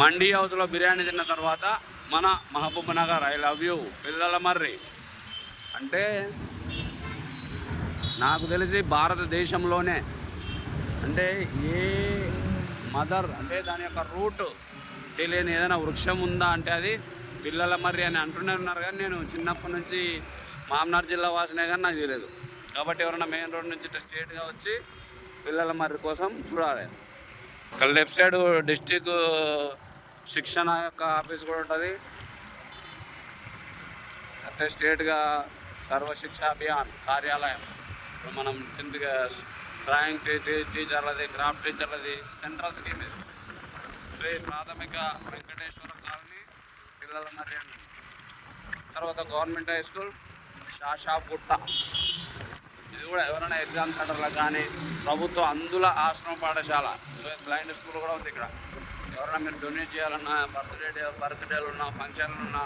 మండీ హౌస్లో బిర్యానీ తిన్న తర్వాత మన Mahbub Nagar I love you Pillala Marri. అంటే నాకు తెలిసి భారతదేశంలోనే అంటే ఏ మదర్ అంటే దాని యొక్క రూట్ తెలియని ఏదైనా వృక్షం ఉందా అంటే అది పిల్లల మర్రి అని అంటూనే ఉన్నారు కానీ నేను చిన్నప్పటి నుంచి మామనార్ జిల్లా వాసినే కానీ నాకు తెలియదు. కాబట్టి ఎవరైనా మెయిన్ రోడ్ నుంచి ఇట్లా స్ట్రేట్గా వచ్చి పిల్లల మర్రి కోసం చూడాలి. ఇక్కడ లెఫ్ట్ సైడ్ డిస్టిక్ శిక్షణ యొక్క ఆఫీస్ కూడా ఉంటుంది. అంటే స్టేట్గా సర్వశిక్ష అభియాన్ కార్యాలయం. ఇప్పుడు మనం టెన్త్ డ్రాయింగ్ టీచర్లది క్రాఫ్ట్ టీచర్లది సెంట్రల్ స్కీమ్ ఇది. శ్రీ ప్రాథమిక వెంకటేశ్వర కాలనీ పిల్లల మరి తర్వాత గవర్నమెంట్ హై స్కూల్ షాషాపుట్ట ఇది కూడా ఎవరైనా ఎగ్జామ్ సెంటర్లో కానీ ప్రభుత్వ అందుల ఆశ్రమ పాఠశాల బ్లైండ్ స్కూల్ కూడా ఉంది ఇక్కడ. ఎవరైనా మీరు డొనేట్ చేయాలన్నా బర్త్డే డే బర్త్డేలు ఉన్నా ఫంక్షన్లు ఉన్నా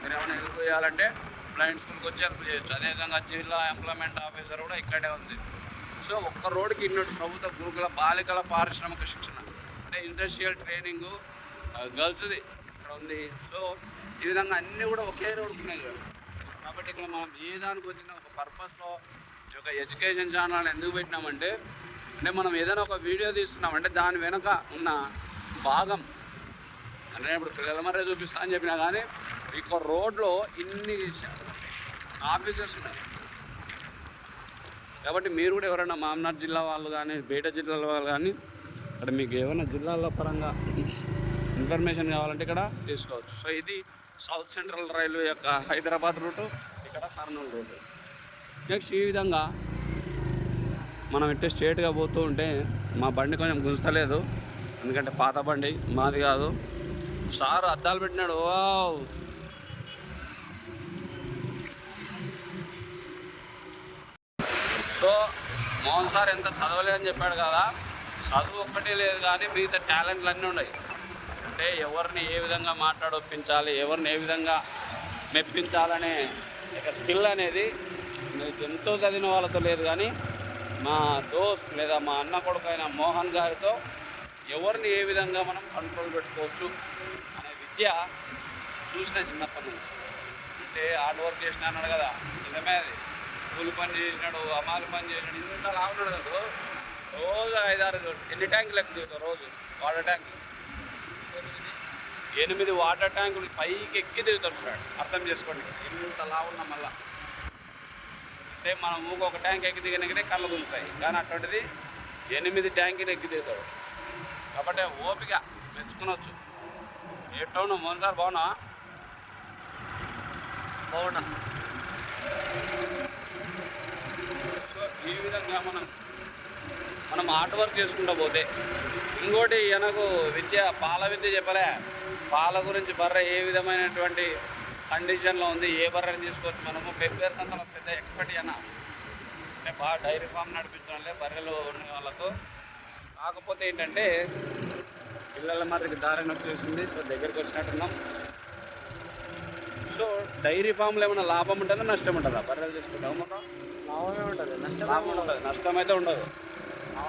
మీరు ఏమైనా హెల్ప్ చేయాలంటే బ్లైండ్ స్కూల్కి వచ్చి హెల్ప్ చేయొచ్చు. అదేవిధంగా జిల్లా ఎంప్లాయ్మెంట్ ఆఫీసర్ కూడా ఇక్కడే ఉంది. సో ఒక్క రోడ్డుకి ఇన్నట్టు ప్రభుత్వ గురుకుల బాలికల పారిశ్రామిక శిక్షణ అంటే ఇండస్ట్రియల్ ట్రైనింగ్ గర్ల్స్ది ఇక్కడ ఉంది. సో ఈ విధంగా అన్నీ కూడా ఒకే రోడ్డుకు ఉన్నాయి. కాబట్టి ఇక్కడ మనం ఏ దానికి వచ్చిన ఒక పర్పస్లో ఒక ఎడ్యుకేషన్ ఛానల్ ఎందుకు పెట్టినామంటే అంటే మనం ఏదైనా ఒక వీడియో తీస్తున్నామంటే దాని వెనక ఉన్న భాగం అంటే ఇప్పుడు పిల్లల మరే చూపిస్తా అని చెప్పినా కానీ ఇక రోడ్లో ఇన్ని ఆఫీసెస్ ఉన్నాయి కాబట్టి మీరు కూడా ఎవరైనా మామ్నార్ జిల్లా వాళ్ళు కానీ బయట జిల్లాల వాళ్ళు కానీ ఇక్కడ మీకు ఏమైనా జిల్లాల పరంగా ఇన్ఫర్మేషన్ కావాలంటే ఇక్కడ తీసుకోవచ్చు. సో ఇది సౌత్ సెంట్రల్ రైల్వే యొక్క హైదరాబాద్ రూటు ఇక్కడ కర్నూలు రూటు. నెక్స్ట్ ఈ విధంగా మనం ఇట్టే స్ట్రేట్గా పోతూ ఉంటే మా బండి కొంచెం గుంజతలేదు. ఎందుకంటే పాత బండి మాది కాదు. సార్ అద్దాలు పెట్టినాడు. వావ్. సో మోహన్ సార్ ఎంత చదవలేదని చెప్పాడు కదా. చదువు ఒక్కటే లేదు కానీ మిగతా టాలెంట్లు అన్నీ ఉన్నాయి. అంటే ఎవరిని ఏ విధంగా మాట్లాడొప్పించాలి ఎవరిని ఏ విధంగా మెప్పించాలనే ఒక స్కిల్ అనేది ఎంతో చదివిన వాళ్ళతో లేదు కానీ మా దోస్త్ లేదా మా అన్న కొడుకైన మోహన్ గారితో ఎవరిని ఏ విధంగా మనం కంట్రోల్ పెట్టుకోవచ్చు అనే విద్య చూసిన చిన్నప్పటి నుంచి. అంటే హార్డ్ వర్క్ చేసిన అన్నాడు కదా నిజమే అది. కూలి పని చేసినాడు అమాలి పని చేసినాడు ఇంత లావున్నాడు కదా రోజు ఐదారు ఎన్ని ట్యాంకులు ఎక్కుతావు రోజు? వాటర్ ట్యాంకులు ఎనిమిది వాటర్ ట్యాంకులు పైకి ఎక్కి దిగుతారు సార్ అర్థం చేసుకోండి. ఇంత లావున్నా మళ్ళీ. అంటే మనం ఊక ఒక ట్యాంక్ ఎక్కి దిగినకనే కళ్ళు గుంజుతాయి. కానీ అటువంటిది ఎనిమిది ట్యాంకులు ఎక్కి దిగుతాడు కాబట్టి ఓపిక మెచ్చుకునొచ్చు. ఏ టౌన్? మోహన్ సార్ బాగున్నా బాగున్నా ఈ విధంగా మనం మనం హార్డ్ వర్క్ చేసుకుంటూ పోతే ఇంకోటి ఈయనకు విద్య పాల విద్య చెప్పలే. పాల గురించి బర్రె ఏ విధమైనటువంటి కండిషన్లో ఉంది ఏ బర్రెని తీసుకోవచ్చు మనము పెప్పేర్స్ అంతా పెద్ద ఎక్స్పర్ట్ అన్న అంటే బాగా డైరీ ఫామ్ నడిపించడంలే బర్రెలు ఉన్న వాళ్ళతో. కాకపోతే ఏంటంటే పిల్లల మధ్యకి దారిని వచ్చేసింది సో దగ్గరికి వచ్చినట్టున్నాం. సో డైరీ ఫామ్లో ఏమైనా లాభం ఉంటుందా నష్టం ఉంటుందా? బర్రెలు తీసుకుంటాం మనం లాభమే ఉంటుంది నష్టం లాభం ఉంటుంది నష్టం అయితే ఉండదు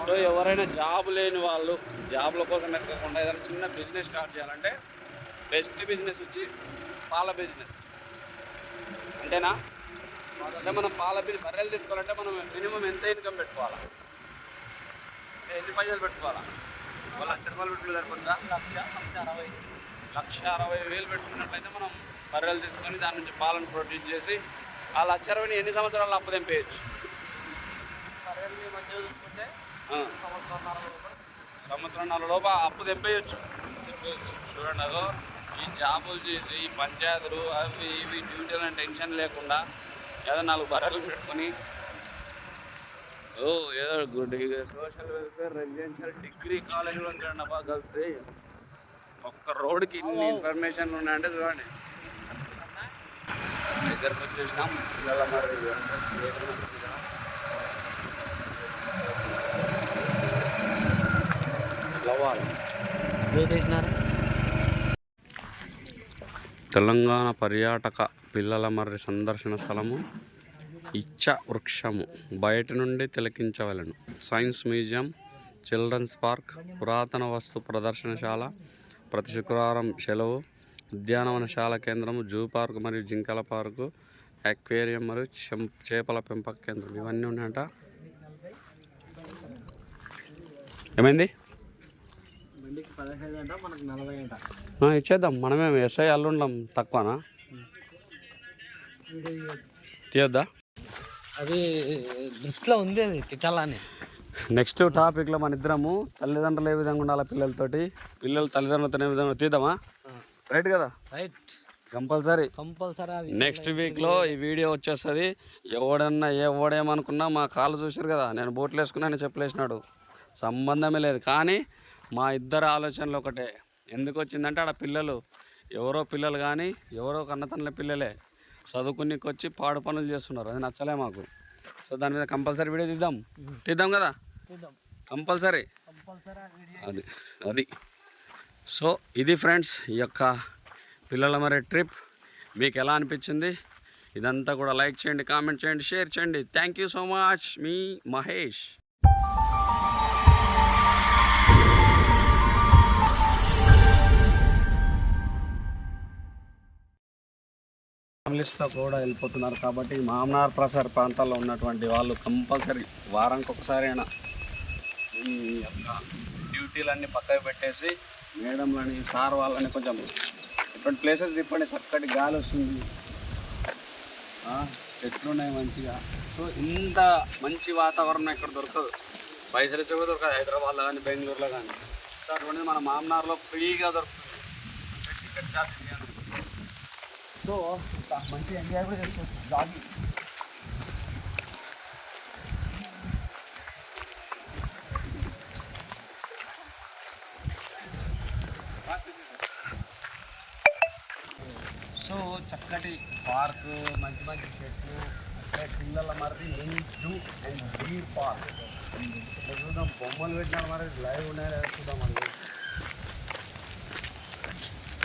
సో ఎవరైనా జాబ్ లేని వాళ్ళు జాబ్ల కోసం ఎక్కకుండా ఏదైనా చిన్న బిజినెస్ స్టార్ట్ చేయాలంటే బెస్ట్ బిజినెస్ వచ్చి పాల బిజినెస్. అంతేనా? అంటే మనం పాల బిజినెస్ బర్రెలు తీసుకోవాలంటే మనం మినిమం ఎంత ఇన్కమ్ పెట్టుకోవాలా? అంటే ఎన్ని పైసలు పెట్టుకోవాలా? లక్ష రూపాయలు పెట్టుకుని సరిపోతుందా? లక్ష లక్ష అరవై. లక్ష అరవై వేలు పెట్టుకున్నట్లయితే మనం బర్రెలు తీసుకొని దాని నుంచి పాలను ప్రొడ్యూస్ చేసి ఆ లక్ష అరవైని ఎన్ని సంవత్సరాలు అప్పు తెంపేయచ్చు? బర్రెల్ని మంచిగా చూసుకుంటే సంవత్సరాల లోపు ఆ అప్పు తెంపేయచ్చు. చూడండి అదో ఈ జాబులు చేసి ఈ పంచాయతీలు అవి ఇవి డ్యూటీలు అని టెన్షన్ లేకుండా ఏదో నాలుగు బర్రెలు పెట్టుకొని ఓ ఏదో good social welfare residential degree కాలేజీలో చూడండి అబ్బా గర్ల్స్ ఒక్క రోడ్కి ఇన్ని ఇన్ఫర్మేషన్ ఉన్నాయంటే చూడండి. దగ్గరకు వచ్చేసినాం పిల్లల మరి లవ్వాలి తెలంగాణ పర్యాటక పిల్లల మర్రి సందర్శన స్థలము ఇచ్చ వృక్షము. బయట నుండి తిలకించవలను. సైన్స్ మ్యూజియం చిల్డ్రన్స్ పార్క్ పురాతన వస్తు ప్రదర్శనశాల ప్రతి శుక్రవారం సెలవు ఉద్యానవనశాల కేంద్రం జూ పార్క్ మరియు జింకల పార్కు అక్వేరియం మరియు చెం- చేపల పెంపక కేంద్రం ఇవన్నీ ఉన్నాయంట. ఏమైంది? బండికి పదహైదు అంట మనకు నలభై అంట. ఆ, ఇచ్చేద్దాం. మనమే ఎస్ఐ అల్లుండం తక్కువనా? తీయొద్దా? అది దృష్టిలో ఉంది అది తిట్టాలని. నెక్స్ట్ టాపిక్లో మన ఇద్దరము తల్లిదండ్రులు ఏ విధంగా ఉండాలి పిల్లలతోటి? పిల్లలు తల్లిదండ్రులతో ఏ విధంగా తీద్దామా? రైట్ కదా? Right compulsory. కంపల్సరీ నెక్స్ట్ వీక్లో ఈ వీడియో వచ్చేస్తుంది. ఎవడన్నా ఎవడేమనుకున్నా మా కాళ్ళు చూసారు కదా నేను బోట్లు వేసుకున్నా నేను చెప్పులేసినాడు సంబంధమే లేదు. కానీ మా ఇద్దరు ఆలోచనలు ఒకటే. ఎందుకు వచ్చిందంటే ఆడ పిల్లలు ఎవరో పిల్లలు కానీ ఎవరో కన్నతండ్రుల పిల్లలే చదువుకునికి వచ్చి పాడు పనులు చేస్తున్నారు. అది నచ్చలే మాకు. సో దాని మీద కంపల్సరీ వీడియో తీద్దాం. తీద్దాం కదా? కంపల్సరీ? అది అది. సో ఇది ఫ్రెండ్స్ ఈ యొక్క పిల్లల మరి ట్రిప్. మీకు ఎలా అనిపించింది? ఇదంతా కూడా లైక్ చేయండి కామెంట్ చేయండి షేర్ చేయండి. థ్యాంక్ యూ సో మచ్ మీ మహేష్. ఫ్యామిలీస్తో కూడా వెళ్ళిపోతున్నారు కాబట్టి మామనార్ ప్రసార్ ప్రాంతాల్లో ఉన్నటువంటి వాళ్ళు కంపల్సరీ వారానికి ఒకసారి అయినా ఈ యొక్క డ్యూటీలన్నీ పక్కకు పెట్టేసి మేడంలని సార్ వాళ్ళని కొంచెం ఇటువంటి ప్లేసెస్ తిప్పండి చక్కటి గాలి వస్తుంది. ఆ, చెట్లు ఉన్నాయి మంచిగా? సో ఇంత మంచి వాతావరణం ఎక్కడ దొరకదు. పైసలు ఇచ్చే దొరకదు హైదరాబాద్లో కానీ బెంగళూరులో కానీ సో అటువంటిది మన మామనార్లో ఫ్రీగా దొరుకుతుంది. అంటే సో మంచి ఎంజాయ్ కూడా చేసుకోవచ్చు జాగింగ్ సో చక్కటి పార్క్ మంచి మంచి చెట్లు అంటే పిల్లల మరిది జూ అండ్ బీర్ పార్క్ ఇక్కడ చూద్దాం బొమ్మలు పెట్టినారు మరి లైవ్ ఉన్నాయో లేదో చూద్దాం మరి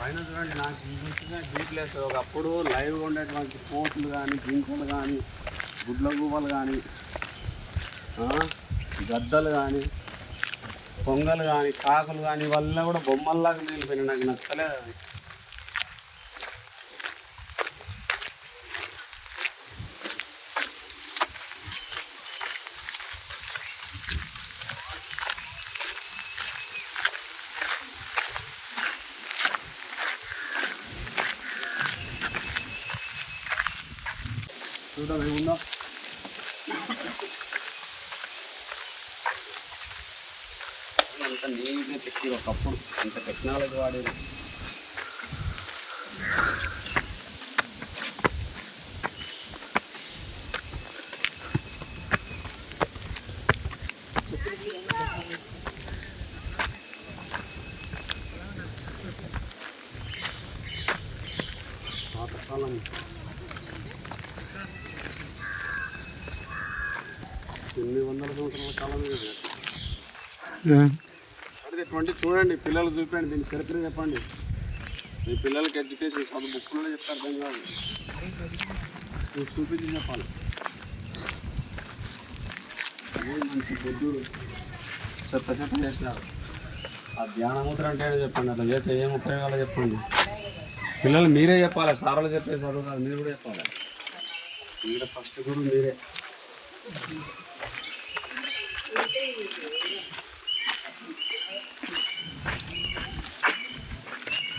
పైన చూడండి నాకు ఈ చూసిన ఒకప్పుడు లైవ్గా ఉండేటువంటి కోట్లు కానీ జింకలు కానీ గుడ్ల గువ్వలు కానీ గద్దలు కానీ పొంగలు కానీ కాకులు కానీ వల్ల కూడా బొమ్మల్లాగా మిగిలిపోయినాయి. నాకు నచ్చలేదు అది చూద్దాం ఏముందో అంత నీట్గా చెక్కి ఒకప్పుడు అంత టెక్నాలజీ వాడేది పాతకాలం ఎనిమిది వందల సంవత్సరాల కాలం ట్వంటీ చూడండి పిల్లలు చూపండి దీని చరిత్ర చెప్పండి. మీ పిల్లలకి ఎడ్యుకేషన్ చదువు బుక్లోనే చెప్తారు దాని కాదు. మీరు చూపించి చెప్పాలి. మంచి బుద్ధుడు చెత్త చెత్త చేసినారు. ఆ ధ్యానముద్ర అంటే చెప్పండి అట్లా చేస్తే ఏం ఉపయోగాలో చెప్పండి. పిల్లలు మీరే చెప్పాలి సార్లు చెప్పే చదువు కాదు మీరు కూడా చెప్పాలి. మీరు ఫస్ట్ గురువు మీరే.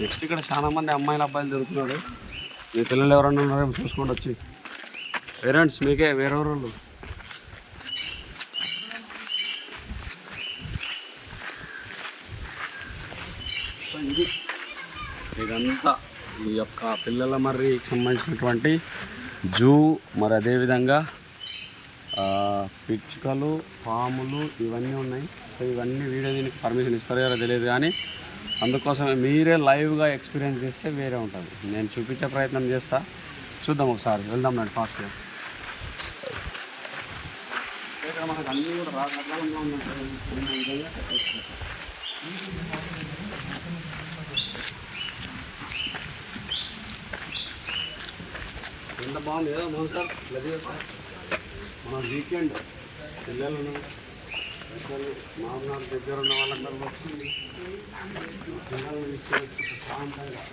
నెక్స్ట్ ఇక్కడ చాలా మంది అమ్మాయిలు అబ్బాయిలు దొరుకుతున్నాడు మీ పిల్లలు ఎవరన్నా ఉన్నారో చూసుకోండి వచ్చి. పేరెంట్స్ మీకే వేరెవరు వాళ్ళు ఇది ఇదంతా ఈ యొక్క పిల్లల మర్రికి సంబంధించినటువంటి జూ మరి అదేవిధంగా పిచ్చుకలు పాములు ఇవన్నీ ఉన్నాయి. సో ఇవన్నీ వీడియో దీనికి పర్మిషన్ ఇస్తారో తెలియదు కానీ అందుకోసమే మీరే లైవ్గా ఎక్స్పీరియన్స్ చేస్తే వేరే ఉంటుంది. నేను చూపించే ప్రయత్నం చేస్తా. చూద్దాం ఒకసారి. వెళ్దాం నేను ఫాస్ట్గా. ఇక్కడ మనకు అన్నీ కూడా రాకట్లంగా ఉన్నట్టు ఎంత బాగుంది. కదా మోహన్ సార్ సార్. మన వీకెండ్. పిల్లలు పెద్దలు మామూలు దగ్గర ఉన్న వాళ్ళందరూ వచ్చి పిల్లల్ని తీసుకొచ్చి ప్రశాంతంగా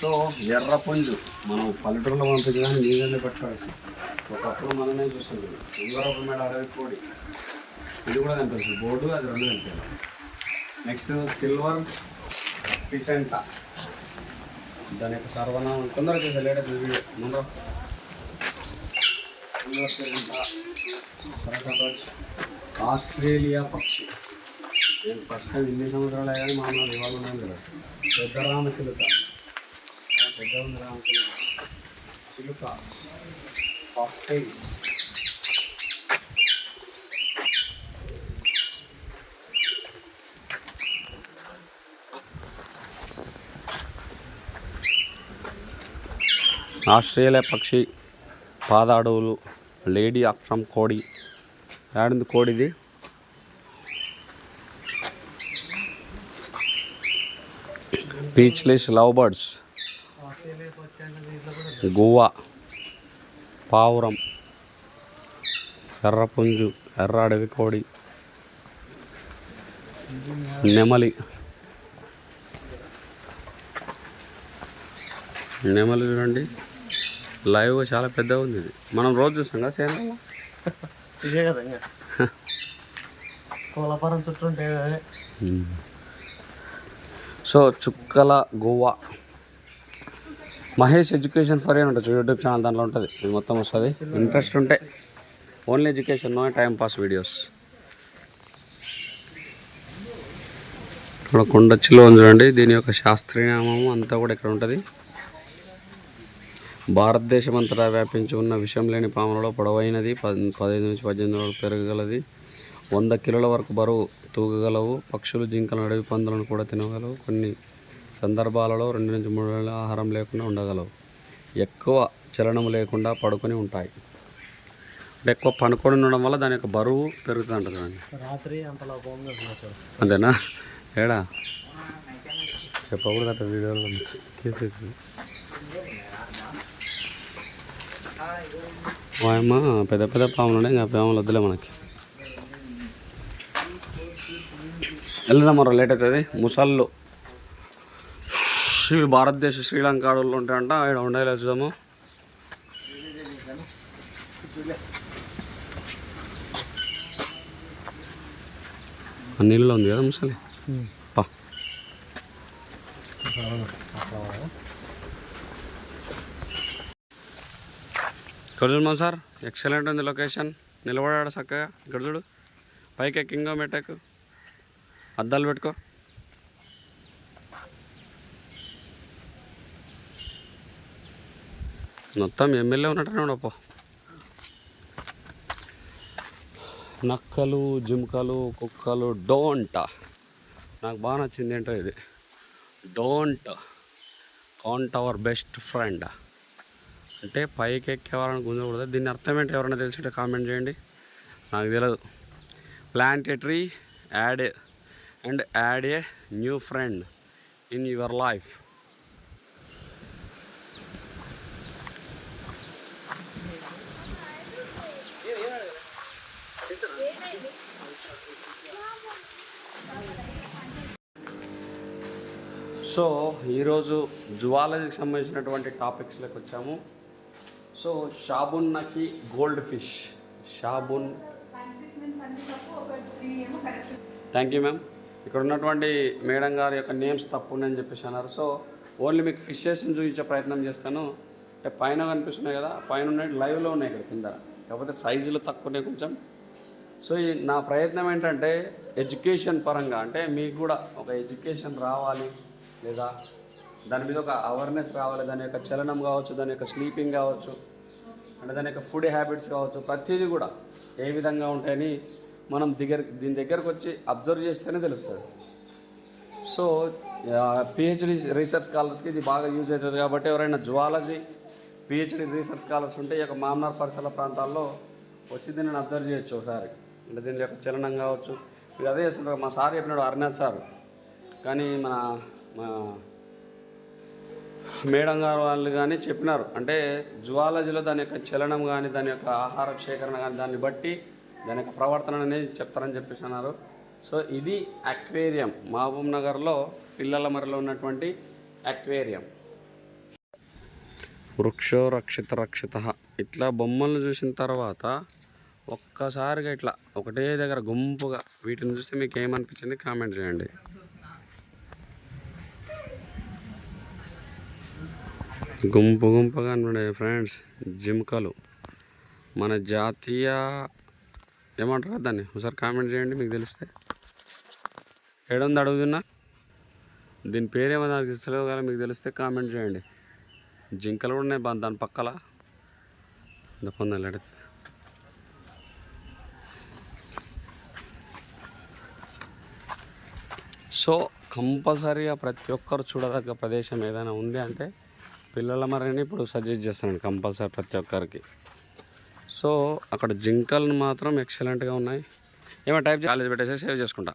సో ఎర్ర పుంజు మనం పల్లెటూరులో పంపించి కానీ నీళ్ళని పెట్టాల్సి ఒకప్పుడు మనమే చూస్తుంది ఉంగరపు మేడ అరవై కోడి. ఇది కూడా కనిపిస్తుంది. బోర్డు అది రెండు కనిపించాలి నెక్స్ట్ సిల్వర్ పిసెంటా దాని యొక్క సర్వనామం తొందరగా చేసే లేటెస్ట్ వీడియో. ముందు సిల్వర్ పిసెంటా ఆస్ట్రేలియా పక్షి. నేను ఫస్ట్ టైం ఇన్ని సంవత్సరాలు అయ్యాయి మా అన్న ఇవాళ ఉన్నాను కదా. పెద్ద రామ చిలుక పెద్ద ఉంది రామ చిలుక. చిలుక ఆస్ట్రేలియా పక్షి పాద అడవులు లేడీ అక్షం కోడి. ఏడింది కోడిది? పీచ్లెస్ లవ్ బర్డ్స్ గువ్వ పావురం ఎర్రపుంజు ఎర్ర అడవి కోడి నెమలి. నెమలి చూడండి. లైవ్ చాలా పెద్దగా ఉంది ఇది. మనం రోజు చూస్తాం కదా సేమ్ ఇదే కదా ఇంకా. కోలపురం చుట్టూ ఉంటే అదే. సో చుక్కల గోవా. మహేష్ ఎడ్యుకేషన్ ఫర్ అని ఉంటుంది యూట్యూబ్ ఛానల్ దాంట్లో ఉంటుంది. ఇది మొత్తం వస్తుంది. ఇంట్రెస్ట్ ఉంటే only education no time pass videos ఇక్కడ కొండచ్చిలో ఉంది చూడండి దీని యొక్క శాస్త్రీయ నామం అంతా కూడా ఇక్కడ ఉంటుంది. భారతదేశం అంతటా వ్యాపించి ఉన్న విషం లేని పాములలో పొడవైనది పది పదిహేను నుంచి పద్దెనిమిది వరకు పెరగగలది. వంద కిలోల వరకు బరువు తూగగలవు. పక్షులు జింకలు అడవి పందులను కూడా తినగలవు. కొన్ని సందర్భాలలో రెండు నుంచి మూడు నెలల ఆహారం లేకుండా ఉండగలవు. ఎక్కువ చలనం లేకుండా పడుకొని ఉంటాయి. ఎక్కువ పనుకొని ఉండడం వల్ల దాని యొక్క బరువు పెరుగుతుంది చూడండి రాత్రి అంతేనా? ఏడా? చెప్పకూడదు అట్లా వీడియోలో. కేసు అవుతుంది వాయమ్మ పెద్ద పెద్ద పాములు ఉన్నాయి ఇంకా పాములు వద్దులే మనకి. వెళ్దాం మరో లేట్ అవుతుంది ముసళ్ళు. ఇవి భారతదేశ శ్రీలంక అడవుల్లో ఉంటాయంట ఇక్కడ ఉండేలా చూద్దాము. నీళ్ళలో ఉంది కదా ముసలి? పా. ఇక్కడ చూడమా సార్ ఎక్సలెంట్ ఉంది లొకేషన్ నిలబడాడు చక్కగా. ఇక్కడ చూడు. పైకి ఎక్కింగో మెట్టకు అద్దాలు పెట్టుకో. మొత్తం ఎమ్మెల్యే ఉన్నట్టు పో నక్కలు జింకలు కుక్కలు డోంట. నాకు బాగా నచ్చింది ఏంటో ఇది. Don't. Can't our best friend. అంటే పైకి ఎక్కేవాలని గుంజకూడదు దీని అర్థం ఏంటి ఎవరైనా తెలిసింటే కామెంట్ చేయండి. నాకు తెలియదు plant a tree add and add a new friend in your life so ఈరోజు జువాలజీకి సంబంధించినటువంటి టాపిక్స్లోకి వచ్చాము. సో షాబున్ నకి gold fish. షాబున్. Thank you ma'am. ఇక్కడ ఉన్నటువంటి మేడం గారి యొక్క నేమ్స్ తప్పు అని చెప్పేసి అన్నారు. సో ఓన్లీ మీకు ఫిషెస్ని చూపించే ప్రయత్నం చేస్తాను. అంటే పైన కనిపిస్తున్నాయి కదా పైన ఉన్నాయి లైవ్లో ఉన్నాయి ఇక్కడ కింద. కాకపోతే సైజులు తక్కువనే కొంచెం. సో ఈ నా ప్రయత్నం ఏంటంటే ఎడ్యుకేషన్ పరంగా అంటే మీకు కూడా ఒక ఎడ్యుకేషన్ రావాలి లేదా దాని మీద ఒక అవేర్నెస్ రావాలి దాని యొక్క చలనం కావచ్చు దాని యొక్క స్లీపింగ్ కావచ్చు. అంటే దాని యొక్క ఫుడ్ హ్యాబిట్స్ కావచ్చు ప్రతిదీ కూడా ఏ విధంగా ఉంటాయని మనం దగ్గర దీని దగ్గరకు వచ్చి అబ్జర్వ్ చేస్తేనే తెలుస్తుంది. సో పిహెచ్డి రీసెర్చ్ స్కాలర్స్కి ఇది బాగా యూజ్ అవుతుంది కాబట్టి ఎవరైనా జువాలజీ పిహెచ్డి రీసెర్చ్ స్కాలర్స్ ఉంటే ఈ యొక్క మామనార్ పరిసర ప్రాంతాల్లో వచ్చి దీన్ని అబ్జర్వ్ చేయొచ్చు ఒకసారి. అంటే దీని యొక్క చలనం కావచ్చు. మీరు అదే చేస్తుంటారు. మా సార్ చెప్పినాడు అరుణాథ్ సార్. కానీ మన మా మేడం గారు వాళ్ళు కానీ చెప్పినారు. అంటే జువాలజీలో దాని యొక్క చలనం కానీ దాని యొక్క ఆహార సేకరణ కానీ దాన్ని బట్టి దాని యొక్క ప్రవర్తన అనేది చెప్తారని చెప్పేసి అన్నారు. సో ఇది అక్వేరియం. మహబూబ్ నగర్లో పిల్లల మరిలో ఉన్నటువంటి అక్వేరియం. వృక్షో రక్షిత రక్షిత. ఇట్లా బొమ్మలను చూసిన తర్వాత ఒక్కసారిగా ఇట్లా ఒకటే దగ్గర గుంపుగా వీటిని చూస్తే మీకు ఏమనిపించింది? కామెంట్ చేయండి. గుంపు గుంపుగా ఉండే ఫ్రెండ్స్ జింకలు మన జాతీయ ఏమంటారు దాన్ని? ఒకసారి కామెంట్ చేయండి మీకు తెలిస్తే. ఏడుంది అడుగుతున్నా? దీని పేరేమో దానికి తెలియదు కానీ మీకు తెలిస్తే కామెంట్ చేయండి. జింకలు కూడా ఉన్నాయి దాని పక్కల. పొందాలి అడిగితే సో కంపల్సరీగా ప్రతి ఒక్కరు చూడదగ్గ ప్రదేశం ఏదైనా ఉంది అంటే పిల్లల మరిని ఇప్పుడు సజెస్ట్ చేస్తాను కంపల్సరీ ప్రతి ఒక్కరికి. సో అక్కడ జింకలు మాత్రం ఎక్సలెంట్గా ఉన్నాయి. ఏమో టైప్ కాలేజ్ పెట్టేసి సేవ్ చేసుకుంటా.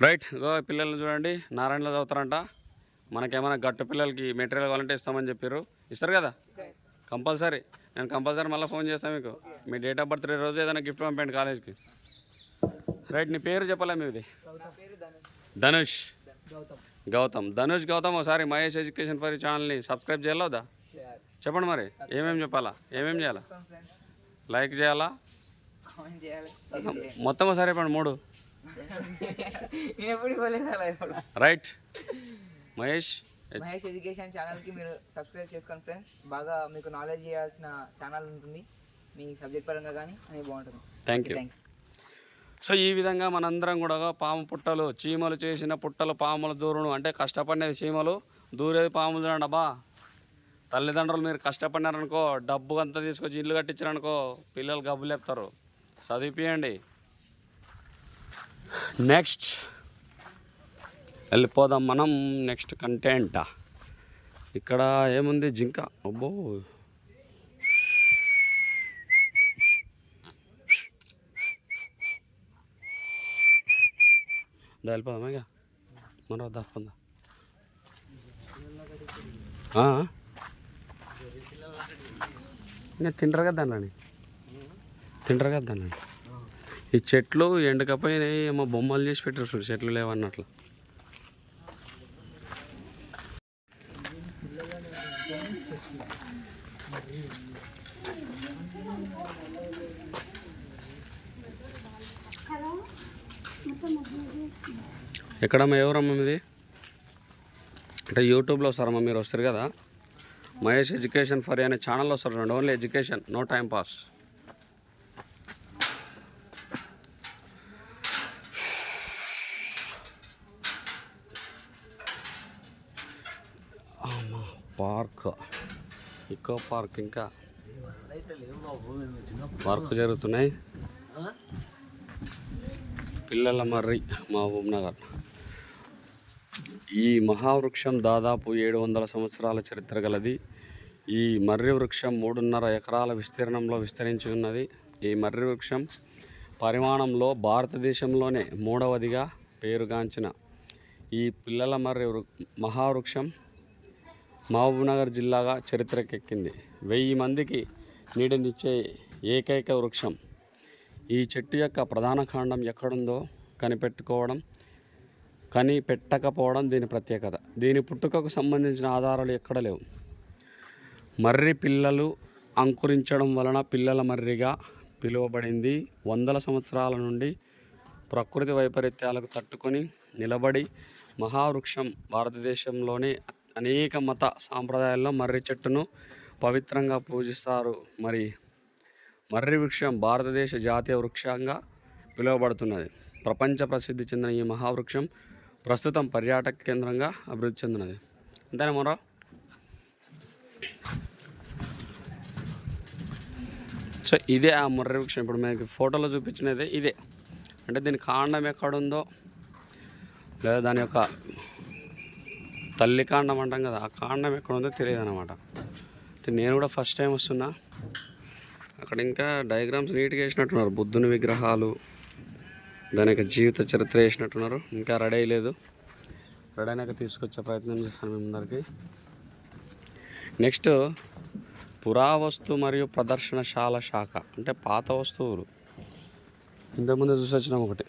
రైట్ గో పిల్లల్ని చూడండి. నారాయణలో చదువుతారంట. మనకేమైనా గట్టు పిల్లలకి మెటీరియల్ కావాలంటే ఇస్తామని చెప్పారు ఇస్తారు కదా? కంపల్సరీ. నేను కంపల్సరీ మళ్ళీ ఫోన్ చేస్తాను మీకు. మీ డేట్ ఆఫ్ బర్త్ రోజు ఏదైనా గిఫ్ట్ పంపండి కాలేజ్కి. రైట్ నీ పేరు చెప్పాలా మీది? ధనుష్. గౌతమ్. ధనుష్ గౌతమ్ ఒకసారి మహేష్ ఎడ్యుకేషన్ ఫర్ ఛానల్ని సబ్స్క్రైబ్ చేయాలా వద్దా? చెప్పండి మరి ఏమేమి చెప్పాలా? ఏమేమి చేయాలా? లైక్ చేయాలా? మొత్తం ఒకసారి చెప్పండి మూడు. రైట్. మహేష్ మహేష్ ఎడ్యుకేషన్ ఛానల్కి మీరు సబ్స్క్రైబ్ చేసుకోండి ఫ్రెండ్స్. బాగా మీకు నాలెడ్జ్ చేయాల్సిన ఛానల్ ఉంటుంది. మీ సబ్జెక్ట్ పరంగా కానీ అని బాగుంటుంది. థ్యాంక్ యూ సో ఈ విధంగా మనందరం కూడా పాము పుట్టలు చీమలు చేసిన పుట్టలు పాముల దూరును అంటే కష్టపడినది చీమలు దూరేది పాములు చూడండి తల్లిదండ్రులు మీరు కష్టపడినారనుకో డబ్బు అంతా తీసుకొచ్చి ఇల్లు కట్టించారనుకో పిల్లలు గబ్బు లేపుతారు. చదివిపియండి. నెక్స్ట్ వెళ్ళిపోదాం మనం నెక్స్ట్ కంటెంట్. ఇక్కడ ఏముంది? జింక. అబ్బో. వెళ్ళిపోదామా ఇక? మరో దాక్కుందా నేను తింటారు కదా దానిలోని తింటారు కదా దానిలోని ఈ చెట్లు ఎండకపోయినాయి ఏమో బొమ్మలు చేసి పెట్టారు చూడు చెట్లు లేవన్నట్లు. ఎక్కడమ్మా ఎవరమ్మా మీది? అంటే యూట్యూబ్లో వస్తారమ్మా మీరు వస్తారు కదా. మహేష్ ఎడ్యుకేషన్ ఫర్ అనే ఛానల్లో వస్తారు చూడండి. Only education no time pass. Park. Eco park ఇంకా. పార్క్ జరుగుతున్నాయి. పిల్లల మర్రి మహబూబ్ నగర్. ఈ మహావృక్షం దాదాపు ఏడు వందల సంవత్సరాల చరిత్ర గలది. ఈ మర్రి వృక్షం మూడున్నర ఎకరాల విస్తీర్ణంలో విస్తరించి ఉన్నది. ఈ మర్రి వృక్షం పరిమాణంలో భారతదేశంలోనే మూడవదిగా పేరుగాంచిన ఈ పిల్లల మర్రి వృ మహావృక్షం మహబూబ్నగర్ జిల్లాగా చరిత్రకెక్కింది. వెయ్యి మందికి నీడనిచ్చే ఏకైక వృక్షం ఈ చెట్టు యొక్క ప్రధాన కాండం ఎక్కడుందో కనిపెట్టుకోవడం కనిపెట్టకపోవడం దీని ప్రత్యేకత. దీని పుట్టుకకు సంబంధించిన ఆధారాలు ఎక్కడ లేవు. మర్రి పిల్లలు అంకురించడం వలన పిల్లల మర్రిగా పిలువబడింది. వందల సంవత్సరాల నుండి ప్రకృతి వైపరీత్యాలకు తట్టుకొని నిలబడి మహావృక్షం భారతదేశంలోని అనేక మత సాంప్రదాయాల్లో మర్రి చెట్టును పవిత్రంగా పూజిస్తారు. మరి మర్రి వృక్షం భారతదేశ జాతీయ వృక్షంగా పిలువబడుతున్నది. ప్రపంచ ప్రసిద్ధి చెందిన ఈ మహావృక్షం ప్రస్తుతం పర్యాటక కేంద్రంగా అభివృద్ధి చెందినది. అంతేనా మరో? సో ఇదే ఆ మర్రి వృక్షం. ఇప్పుడు మీకు ఫోటోలో చూపించినదే ఇదే. అంటే దీని కాండం ఎక్కడుందో? లేదా దాని యొక్క తల్లి కాండం అంటాం కదా ఆ కాండం ఎక్కడ ఉందో తెలియదు అనమాట నేను కూడా ఫస్ట్ టైం వస్తున్నా. అక్కడ ఇంకా డయాగ్రామ్స్ నీట్గా వేసినట్టున్నారు. బుద్ధుని విగ్రహాలు దాని యొక్క జీవిత చరిత్ర వేసినట్టున్నారు. ఇంకా రెడీ అయ్యలేదు. రెడీ అయినాక తీసుకొచ్చే ప్రయత్నం చేస్తాను అందరికి. నెక్స్ట్ పురావస్తు మరియు ప్రదర్శనశాల శాఖ అంటే పాత వస్తువులు. ఇంతకుముందు చూసి వచ్చినాం ఒకటి.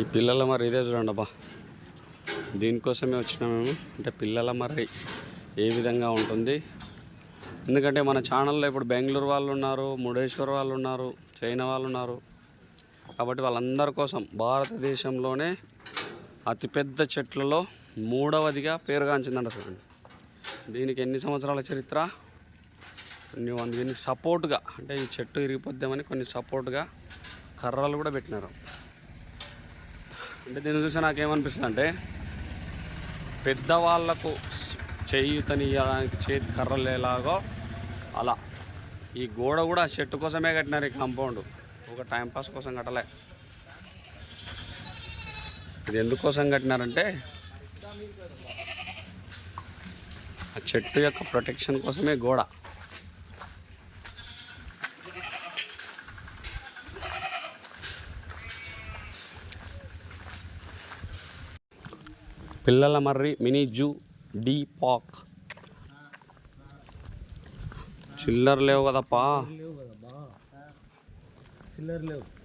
ఈ పిల్లల మరి ఇదే చూడండి అబ్బా. దీనికోసమే వచ్చినాము మేము. అంటే పిల్లల మరి ఏ విధంగా ఉంటుంది. ఎందుకంటే మన ఛానల్లో ఇప్పుడు బెంగళూరు వాళ్ళు ఉన్నారు ముడేశ్వర్ వాళ్ళు ఉన్నారు చైనా వాళ్ళు ఉన్నారు. కాబట్టి వాళ్ళందరి కోసం భారతదేశంలోనే అతిపెద్ద చెట్లలో మూడవదిగా పేరుగాంచిందంట చూడండి. దీనికి ఎన్ని సంవత్సరాల చరిత్ర? కొన్ని వంద దీనికి సపోర్ట్గా అంటే ఈ చెట్టు ఇరిగిపోద్దామని కొన్ని సపోర్ట్గా కర్రలు కూడా పెట్టినారు. అంటే దీన్ని చూసి నాకేమనిపిస్తుంది అంటే పెద్దవాళ్ళకు చేయుతనియడానికి చేతి కర్రలేలాగో అలా. ఈ గోడ కూడా చెట్టు కోసమే కట్టినారు ఈ కాంపౌండ్ ఒక టైంపాస్ కోసం కట్టలే. ఇది ఎందుకోసం కట్టినారంటే ఆ చెట్టు యొక్క ప్రొటెక్షన్ కోసమే గోడ. Pillala Marri mini zoo deer park. చిల్లర లేవు కదప్పా. కదా చిల్లర లేవు.